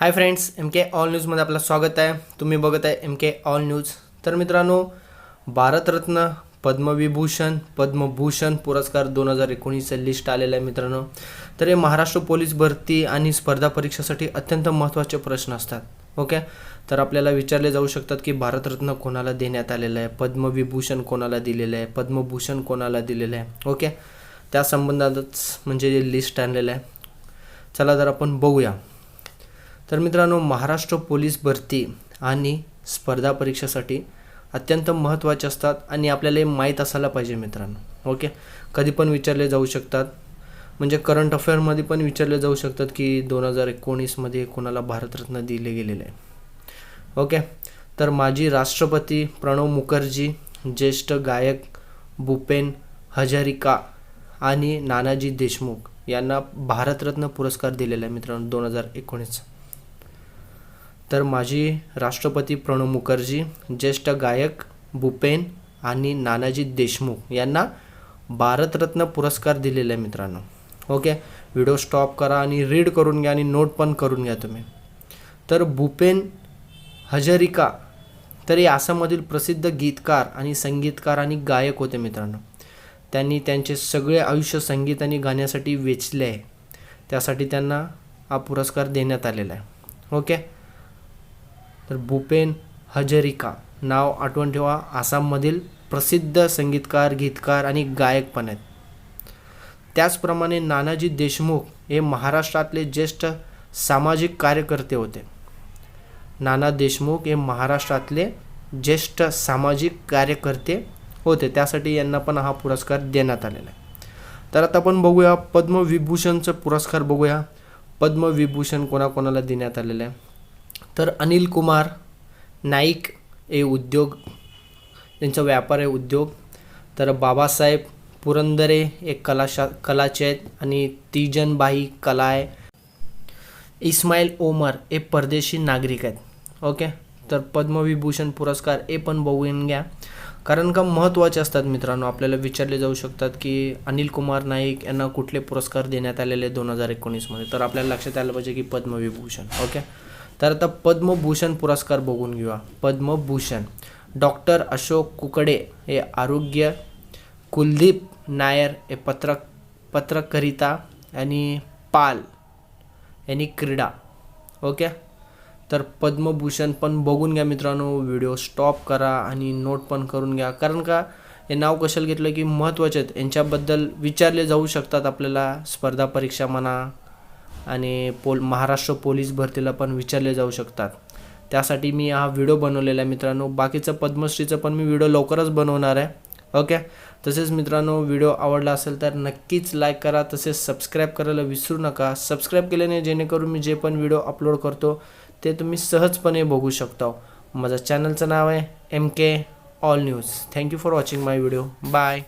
Hi friends M K all न्यूजमध्ये आपलं स्वागत आहे. तुम्ही बघत आहे एम के ऑल न्यूज तर मित्रांनो भारतरत्न पद्मविभूषण पद्मभूषण पुरस्कार दोन हजार एकोणीसचं लिस्ट आलेलं आहे मित्रांनो. तर हे महाराष्ट्र पोलीस भरती आणि स्पर्धा परीक्षेसाठी अत्यंत महत्त्वाचे प्रश्न असतात. ओके? तर आपल्याला विचारले जाऊ शकतात की भारतरत्न कोणाला देण्यात आलेलं आहे? पद्मविभूषण कोणाला दिलेलं आहे? पद्मभूषण कोणाला दिलेलं आहे? ओके? त्या संबंधातच म्हणजे लिस्ट आणलेलं आहे. चला तर आपण बघूया. तर मित्रांनो महाराष्ट्र पोलीस भरती आणि स्पर्धा परीक्षेसाठी अत्यंत महत्त्वाचे असतात आणि आपल्याला हे माहीत असायला पाहिजे मित्रांनो. ओके? कधी पण विचारले जाऊ शकतात. म्हणजे करंट अफेअरमध्ये पण विचारले जाऊ शकतात की दोन हजार एकोणीसमध्ये कोणाला भारतरत्न दिले गेलेले आहे. ओके? तर माजी राष्ट्रपती प्रणव मुखर्जी ज्येष्ठ गायक भूपेन हजारिका आणि नानाजी देशमुख यांना भारतरत्न पुरस्कार दिलेला आहे मित्रांनो दोन हजार एकोणीस तर माजी राष्ट्रपती प्रणव मुखर्जी ज्येष्ठ गायक भूपेन आणि नानाजी देशमुख यांना भारतरत्न पुरस्कार दिलेला आहे मित्रांनो. ओके? व्हिडिओ स्टॉप करा आणि रीड करून घ्या आणि नोट पण करून घ्या तुम्ही. तर भूपेन हजरिका तर हे आसाममधील प्रसिद्ध गीतकार आणि संगीतकार आणि गायक होते मित्रांनो. त्यांनी त्यांचे सगळे आयुष्य संगीत आणि गाण्यासाठी वेचले आहे. त्यासाठी त्यांना हा पुरस्कार देण्यात आलेला आहे. ओके? तर भूपेन हजरिका. नाव आठवण ठेवा. आसाममधील प्रसिद्ध संगीतकार गीतकार आणि गायक पण आहेत. त्याचप्रमाणे नानाजी देशमुख हे महाराष्ट्रातले ज्येष्ठ सामाजिक कार्यकर्ते होते. नाना देशमुख हे महाराष्ट्रातले ज्येष्ठ सामाजिक कार्यकर्ते होते. त्यासाठी यांना पण हा पुरस्कार देण्यात आलेला आहे. तर आता आपण बघूया पद्मविभूषणचं पुरस्कार बघूया. पद्मविभूषण कोणाकोणाला देण्यात आलेलं आहे? तर अनिल कुमार नाईक हे उद्योग त्यांचा व्यापार आहे उद्योग. तर बाबासाहेब पुरंदरे एक कलाशा कलाचे आहेत आणि तिजनबाई कला आहे इस्माईल ओमर हे परदेशी नागरिक आहेत. ओके? तर पद्मविभूषण पुरस्कार हे पण बघून घ्या. कारण का महत्त्वाचे असतात मित्रांनो आपल्याला विचारले जाऊ शकतात की अनिल कुमार नाईक यांना कुठले पुरस्कार देण्यात आलेले दोन हजार एकोणीसमध्ये? तर आपल्याला लक्षात आलं पाहिजे की पद्मविभूषण. ओके? तर आता पद्मभूषण पुरस्कार बघून घेऊया. पद्मभूषण. डॉक्टर अशोक कुकडे हे आरोग्य कुलदीप नायर हे पत्रक पत्रकरिता आणि पाल यांनी क्रीडा. ओके? तर पद्मभूषण पण बघून घ्या मित्रांनो व्हिडिओ स्टॉप करा आणि नोट पण करून घ्या. कारण का हे नाव कशाला घेतलं की महत्त्वाचे आहेत. यांच्याबद्दल विचारले जाऊ शकतात आपल्याला. स्पर्धा परीक्षा म्हणा आणि पोल महाराष्ट्र पोलीस भरतीला पण विचारले जाऊ शकतात. त्यासाठी मी हा व्हिडिओ बनवलेला आहे मित्रांनो. बाकीचं पद्मश्रीचं पण मी व्हिडिओ लवकरच बनवणार आहे. ओके? तसेच मित्रांनो व्हिडिओ आवडला असेल तर नक्कीच लाईक करा. तसेच सबस्क्राईब करायला विसरू नका. सबस्क्राईब केल्याने जेणेकरून मी जे पण व्हिडिओ अपलोड करतो ते तुम्ही सहजपणे बघू शकता. माझ्या चॅनलचं नाव आहे M K all news thank you for watching my video bye